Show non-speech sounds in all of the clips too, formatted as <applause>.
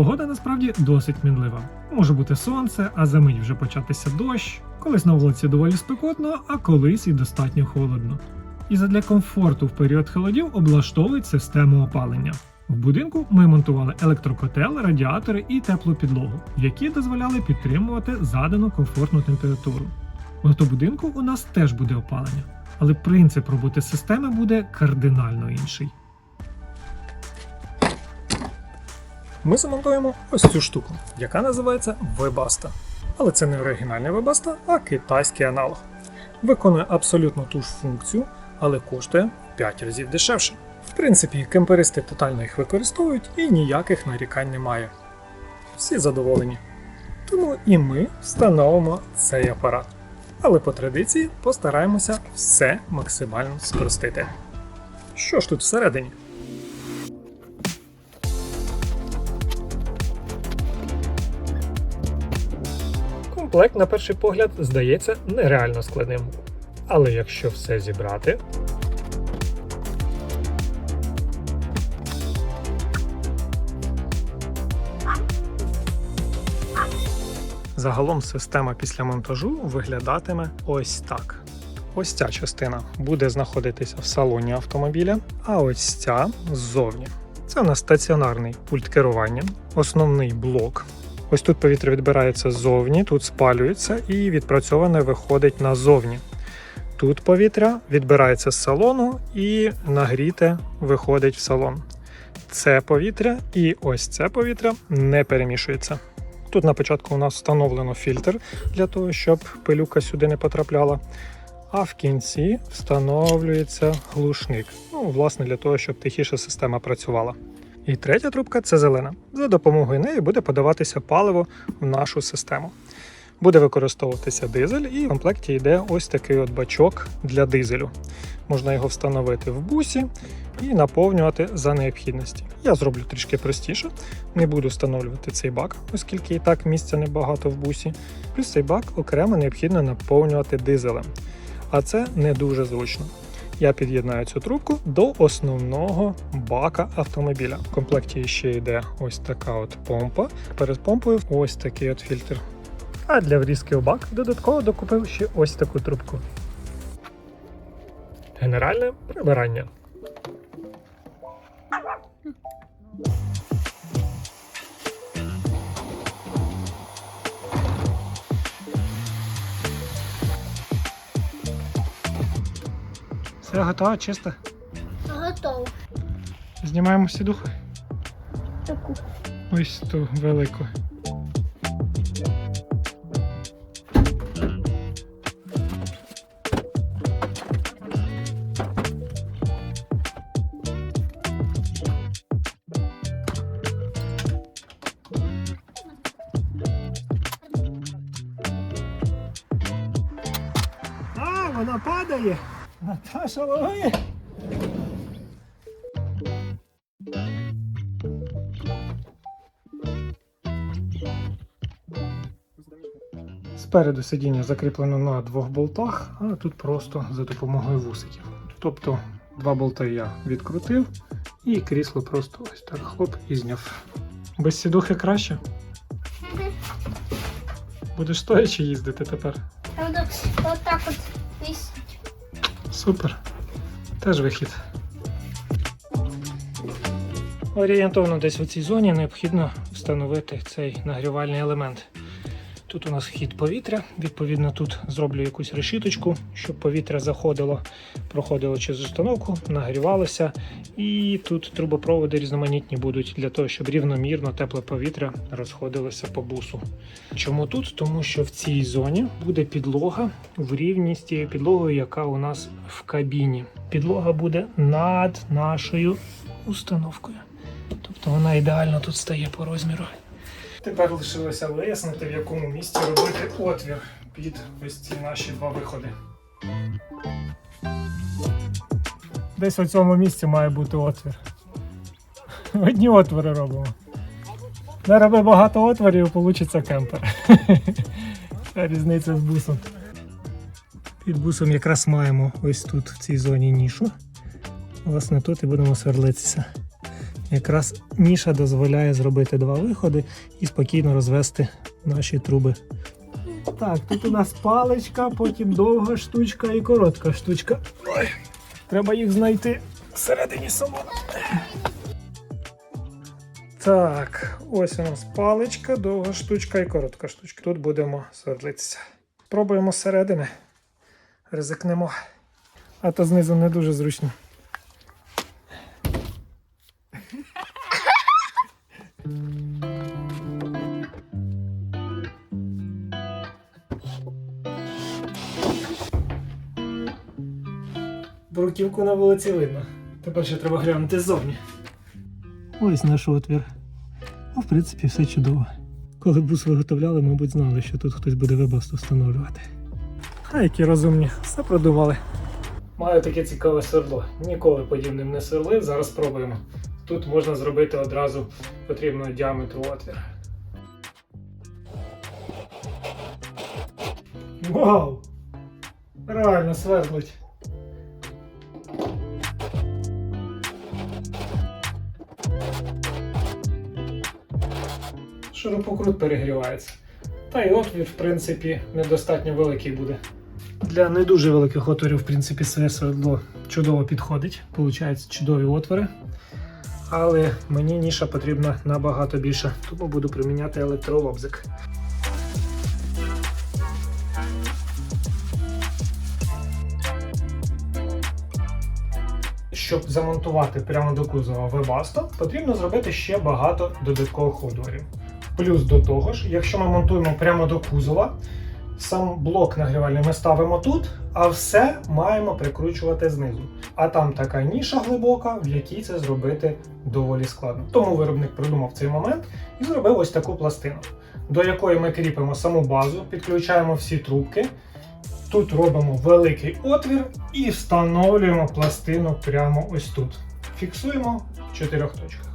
Погода насправді досить мінлива. Може бути сонце, а за мить вже початися дощ. Колись на вулиці доволі спекотно, а колись і достатньо холодно. І задля комфорту в період холодів облаштовують систему опалення. В будинку ми монтували електрокотел, радіатори і теплу підлогу, які дозволяли підтримувати задану комфортну температуру. В автобудинку у нас теж буде опалення, але принцип роботи системи буде кардинально інший. Ми замонтуємо ось цю штуку, яка називається Webaста. Але це не оригінальний Webaста, а китайський аналог. Виконує абсолютно ту ж функцію, але коштує 5 разів дешевше. В принципі, кемперисти тотально їх використовують і ніяких нарікань немає. Всі задоволені. Тому і ми встановимо цей апарат. Але по традиції постараємося все максимально спростити. Що ж тут всередині? Комплект, на перший погляд, здається нереально складним. Але якщо все зібрати. Загалом система після монтажу виглядатиме ось так. Ось ця частина буде знаходитися в салоні автомобіля, а ось ця ззовні. Це у нас стаціонарний пульт керування, основний блок. Ось тут повітря відбирається ззовні, тут спалюється і відпрацьоване виходить назовні. Тут повітря відбирається з салону і нагріте виходить в салон. Це повітря і ось це повітря не перемішується. Тут на початку у нас встановлено фільтр для того, щоб пилюка сюди не потрапляла. А в кінці встановлюється глушник. Ну, власне, для того, щоб тихіше система працювала. І третя трубка це зелена. За допомогою неї буде подаватися паливо в нашу систему. Буде використовуватися дизель, і в комплекті йде ось такий от бачок для дизелю. Можна його встановити в бусі і наповнювати за необхідності. Я зроблю трішки простіше, не буду встановлювати цей бак, оскільки і так місця небагато в бусі. Плюс цей бак окремо необхідно наповнювати дизелем. А це не дуже зручно. Я під'єднаю цю трубку до основного бака автомобіля. В комплекті ще йде ось така от помпа. Перед помпою ось такий от фільтр. А для врізки у бак додатково докупив ще ось таку трубку. Генеральне прибирання. Все готово, чисто. Готово. Знімаємо сідуху. Таку. Ось ту велику. А, вона падає. Наташа лови. Спереду сидіння закріплено на двох болтах, а тут просто за допомогою вусиків. Тобто два болти я відкрутив і крісло просто ось так хлоп і зняв. Без сідухи краще. Будеш стоячи їздити тепер. Правда, вот так вот висить. Супер. Теж вихід. Орієнтовно десь в цій зоні необхідно встановити цей нагрівальний елемент. Тут у нас вхід повітря, відповідно, тут зроблю якусь решіточку, щоб повітря заходило, проходило через установку, нагрівалося. І тут трубопроводи різноманітні будуть для того, щоб рівномірно тепле повітря розходилося по бусу. Чому тут? Тому що в цій зоні буде підлога в рівні з тією підлогою, яка у нас в кабіні. Підлога буде над нашою установкою. Тобто вона ідеально тут стає по розміру. Тепер лишилося вияснити, в якому місці робити отвір під ось ці наші два виходи. Десь у цьому місці має бути отвір. <laughs> Одні отвори робимо. Не роби багато отворів, вийде кемпер. <laughs> Різниця з бусом. Під бусом якраз маємо ось тут в цій зоні нішу. Власне, тут і будемо сверлитися. Якраз ніша дозволяє зробити два виходи і спокійно розвести наші труби. Так, тут у нас паличка, потім довга штучка і коротка штучка. Ой, треба їх знайти всередині салону. Так, ось у нас паличка, довга штучка і коротка штучка. Тут будемо свердлитися. Пробуємо зсередини. Ризикнемо. А то знизу не дуже зручно. Бруківку на вулиці видно. Тепер ще треба глянути ззовні. Ось наш отвір. Ну, в принципі, все чудово. Коли бус виготовляли, мабуть, знали, що тут хтось буде вебасту встановлювати. А які розумні, все продумали. Маю таке цікаве свердло. Ніколи подібним не сверлив, зараз спробуємо. Тут можна зробити одразу потрібного діаметру отвір. Вау! Реально свердлить. Шурупокрут перегрівається. Та й отвір, в принципі, недостатньо великий буде. Для не дуже великих отворів, в принципі, своє свердло чудово підходить. Получаються чудові отвори. Але мені ніша потрібна набагато більше, тому буду приміняти електролобзик. Щоб замонтувати прямо до кузова Webasto, потрібно зробити ще багато додаткових отворів. Плюс до того ж, якщо ми монтуємо прямо до кузова, сам блок нагрівальний ми ставимо тут, а все маємо прикручувати знизу. А там така ніша глибока, в якій це зробити доволі складно. Тому виробник придумав цей момент і зробив ось таку пластину, до якої ми кріпимо саму базу, підключаємо всі трубки. Тут робимо великий отвір і встановлюємо пластину прямо ось тут. Фіксуємо в чотирьох точках.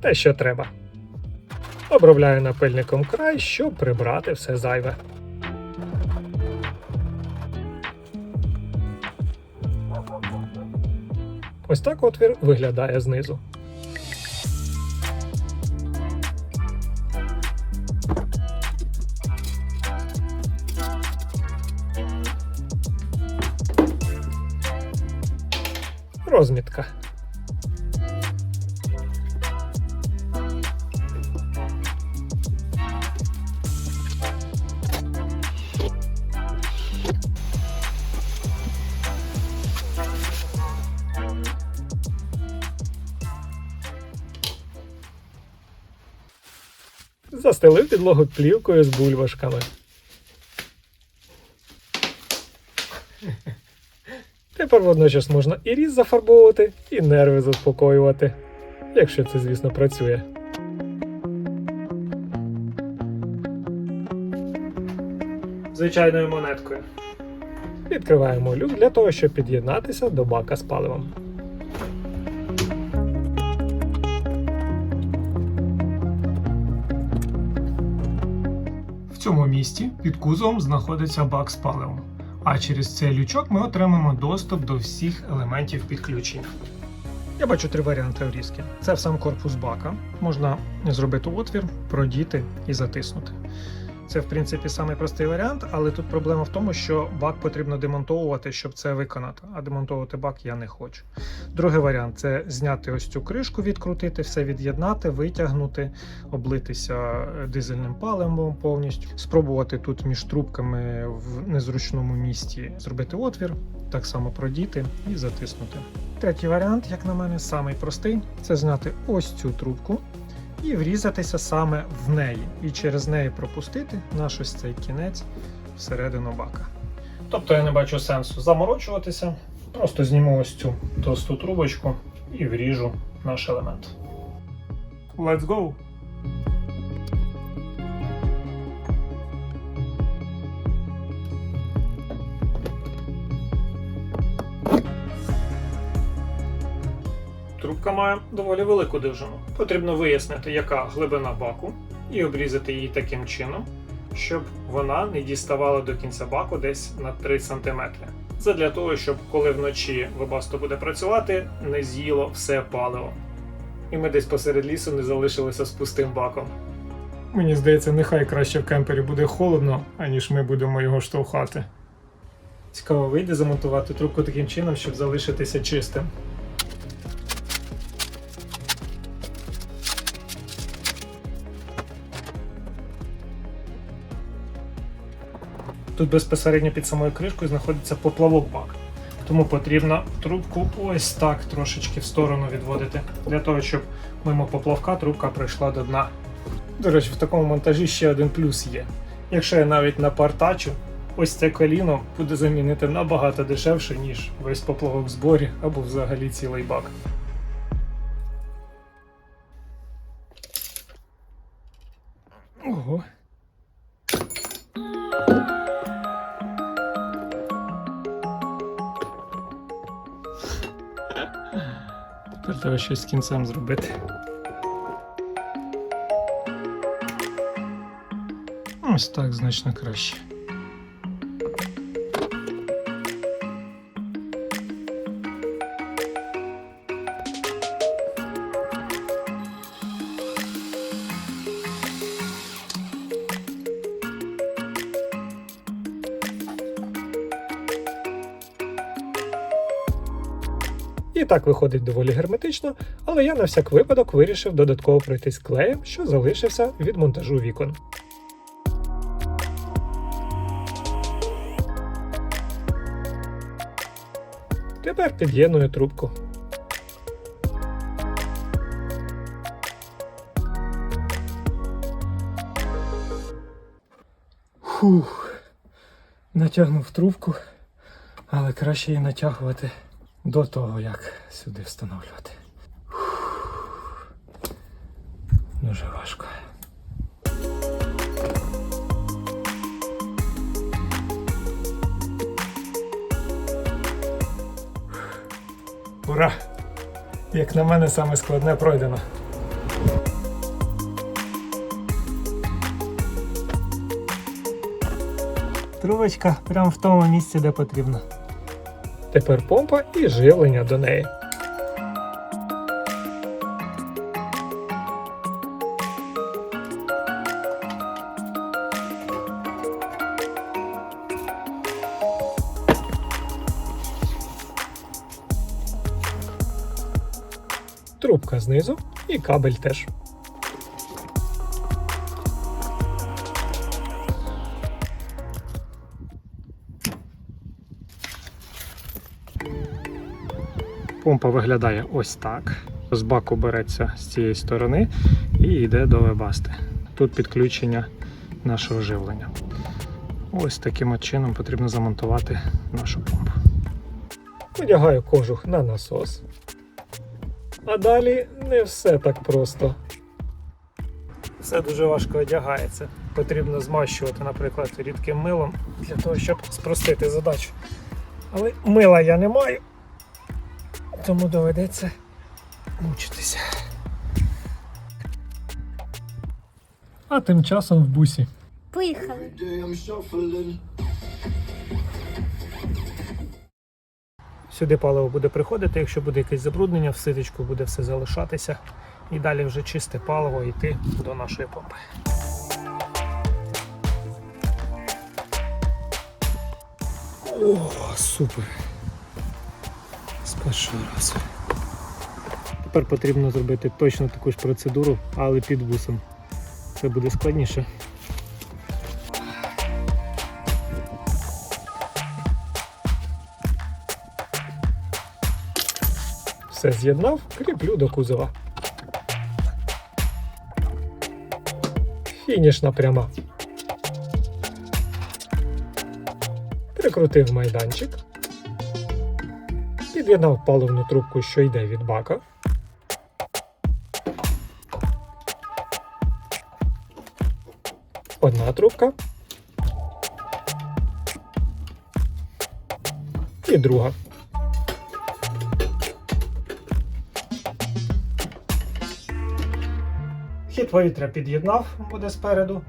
Те, що треба. Обробляю напильником край, щоб прибрати все зайве. Ось так отвір виглядає знизу. Розмітка. Застелив підлогу плівкою з бульбашками. Тепер водночас можна і різ зафарбовувати, і нерви заспокоювати. Якщо це, звісно, працює. Звичайною монеткою. Відкриваємо люк для того, щоб під'єднатися до бака з паливом. В цьому місці під кузовом знаходиться бак з паливом. А через цей лючок ми отримаємо доступ до всіх елементів підключення. Я бачу три варіанти орізки. Це в сам корпус бака. Можна зробити отвір, продіти і затиснути. Це, в принципі, самий простий варіант, але тут проблема в тому, що бак потрібно демонтовувати, щоб це виконати. А демонтовувати бак я не хочу. Другий варіант це зняти ось цю кришку, відкрутити, все від'єднати, витягнути, облитися е, дизельним паливом повністю, спробувати тут між трубками в незручному місці зробити отвір, так само продіти і затиснути. Третій варіант, як на мене, самий простий це зняти ось цю трубку і врізатися саме в неї, і через неї пропустити наш ось цей кінець всередину бака. Тобто я не бачу сенсу заморочуватися, просто зніму ось цю товсту трубочку і вріжу наш елемент. Let's go! Труб має доволі велику довжину. Потрібно вияснити, яка глибина баку, і обрізати її таким чином, щоб вона не діставала до кінця баку десь на 3 см. Це для того, щоб коли вночі вебасто буде працювати, не з'їло все паливо. І ми десь посеред лісу не залишилися з пустим баком. Мені здається, нехай краще в кемпері буде холодно, аніж ми будемо його штовхати. Цікаво вийде замонтувати трубку таким чином, щоб залишитися чистим. Тут безпосередньо під самою кришкою знаходиться поплавок бак. Тому потрібно трубку ось так трошечки в сторону відводити, для того, щоб мимо поплавка трубка прийшла до дна. До речі, в такому монтажі ще один плюс є. Якщо я навіть напартачу, ось це коліно буде замінити набагато дешевше, ніж весь поплавок в зборі або взагалі цілий бак. Ого. Треба щось з кінцем зробити. Ось так значно краще. І так виходить доволі герметично, але я на всяк випадок вирішив додатково пройтись клеєм, що залишився від монтажу вікон. Тепер під'єдную трубку. Фух, натягнув трубку, але краще її натягувати до того, як сюди встановлювати. Дуже важко. Ура! Як на мене, саме складне пройдено. Трубочка прямо в тому місці, де потрібно. Тепер помпа і живлення до неї. Трубка знизу і кабель теж. Помпа виглядає ось так. З баку береться з цієї сторони і йде до вебасти. Тут підключення нашого живлення. Ось таким чином потрібно замонтувати нашу помпу. Одягаю кожух на насос. А далі не все так просто. Все дуже важко одягається. Потрібно змащувати, наприклад, рідким милом для того, щоб спростити задачу. Але мила я не маю, тому доведеться мучитися. А тим часом в бусі. Поїхали. Сюди паливо буде приходити, якщо буде якесь забруднення, в ситочку буде все залишатися. І далі вже чисте паливо йти до нашої помпи. О, супер. Першого разу. Тепер потрібно зробити точно таку ж процедуру, але під бусом. Це буде складніше. Все з'єднав, кріплю до кузова. Фінішна пряма. Прикрутив майданчик. Під'єднав паливну трубку, що йде від бака. Одна трубка. І друга. Вхід повітря під'єднав, буде спереду.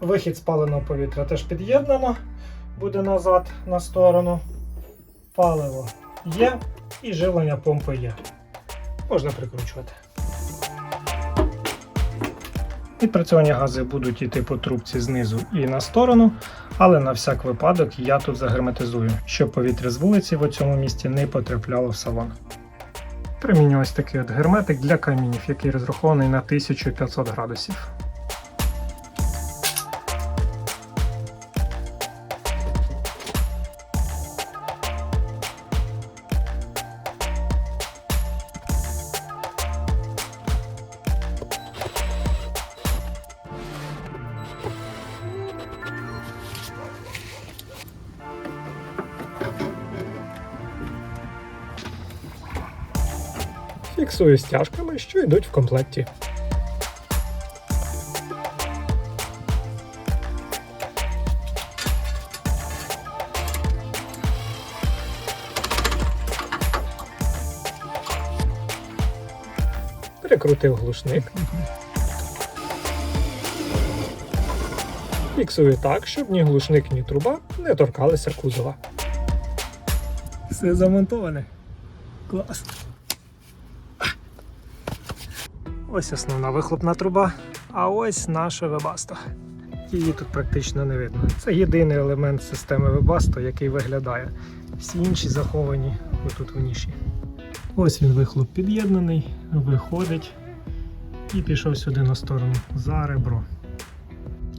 Вихід спаленого повітря теж під'єднано, буде назад на сторону. Паливо є і живлення помпи є. Можна прикручувати. Відпрацьовані гази будуть йти по трубці знизу і на сторону, але на всяк випадок я тут загерметизую, щоб повітря з вулиці в цьому місці не потрапляло в салон. Приміню ось такий от герметик для камінів, який розрахований на 1500 градусів. Йдуть в комплекті. Перекрутив глушник. Фіксую так, щоб ні глушник, ні труба не торкалися кузова. Все замонтоване. Клас. Ось основна вихлопна труба, а ось наша Webasto. Її тут практично не видно. Це єдиний елемент системи Webasto, який виглядає. Всі інші заховані отут в ніші. Ось він вихлоп під'єднаний, виходить і пішов сюди на сторону за ребро.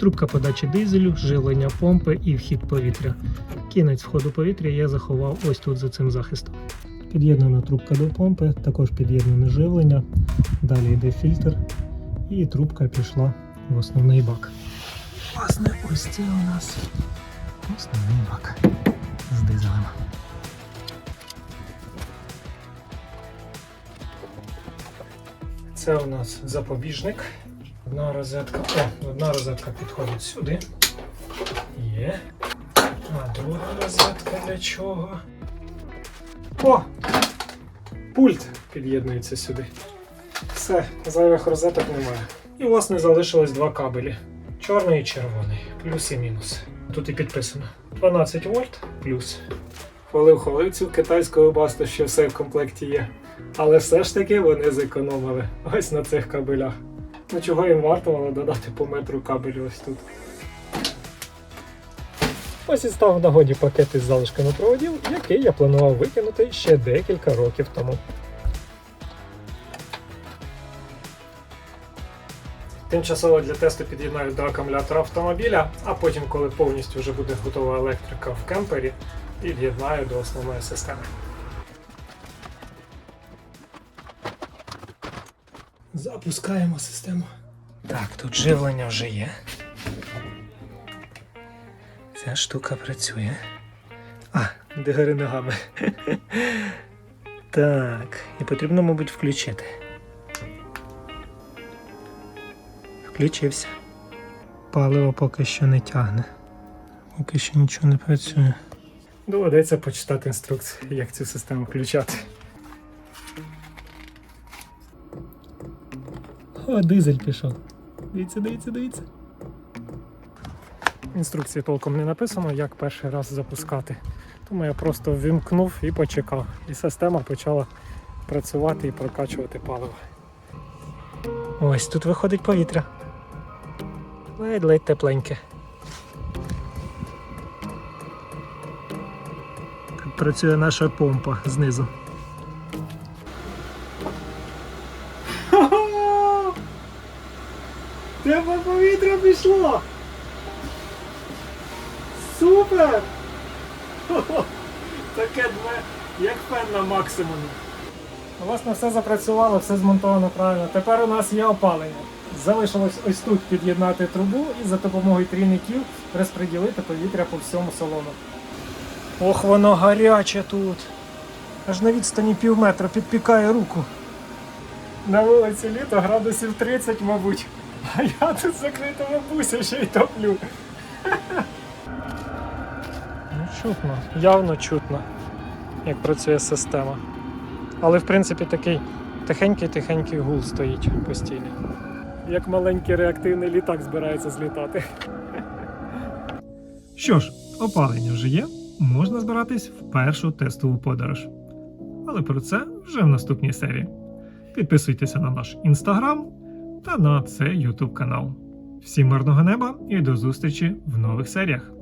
Трубка подачі дизелю, живлення помпи і вхід повітря. Кінець входу повітря я заховав ось тут за цим захистом. Під'єднана трубка до помпи, також під'єднане живлення. Далі йде фільтр, і трубка пішла в основний бак. Власне, ось це у нас основний бак з дизелем. Це у нас запобіжник. Одна розетка. О, одна розетка підходить сюди. Є. А друга розетка для чого? О! Пульт під'єднується сюди. Все, зайвих розеток немає. І власне залишилось два кабелі: чорний і червоний, плюс і мінус. Тут і підписано 12 вольт плюс. Хвалив хваливців китайського басту, що все в комплекті є. Але все ж таки вони зекономили ось на цих кабелях. Ну чого їм вартувало додати по метру кабелю ось тут. Ось і став в нагоді пакет із залишками проводів, який я планував викинути ще декілька років тому. Тимчасово для тесту під'єднаю до акумулятора автомобіля, а потім, коли повністю вже буде готова електрика в кемпері, під'єднаю до основної системи. Запускаємо систему. Так, тут живлення вже є. Штука працює. А, де гори ногами. Так, і потрібно, мабуть, включити. Включився. Паливо поки що не тягне. Поки що нічого не працює. Доведеться почитати інструкцію, як цю систему включати. О, дизель пішов. Дивіться, дивіться, дивіться. Інструкції толком не написано, як перший раз запускати. Тому я просто ввімкнув і почекав. І система почала працювати і прокачувати паливо. Ось тут виходить повітря. Ледь-ледь тепленьке. Працює наша помпа знизу. Тепле повітря пішло! Супер! <laughs> Таке дме, як фен на максимумі. Власне, все запрацювало, все змонтовано правильно. Тепер у нас є опалення. Залишилось ось тут під'єднати трубу і за допомогою трійників розподілити повітря по всьому салону. Ох, воно гаряче тут. Аж на відстані пів метра підпікає руку. На вулиці літо градусів 30, мабуть. А я тут в закритому бусі ще й топлю. <laughs> Чутно, явно чутно, як працює система. Але в принципі такий тихенький-тихенький гул стоїть постійно. як маленький реактивний літак збирається злітати. Що ж, опалення вже є, можна збиратись в першу тестову подорож. Але про це вже в наступній серії. Підписуйтеся на наш інстаграм та на цей ютуб канал. Всім мирного неба і до зустрічі в нових серіях.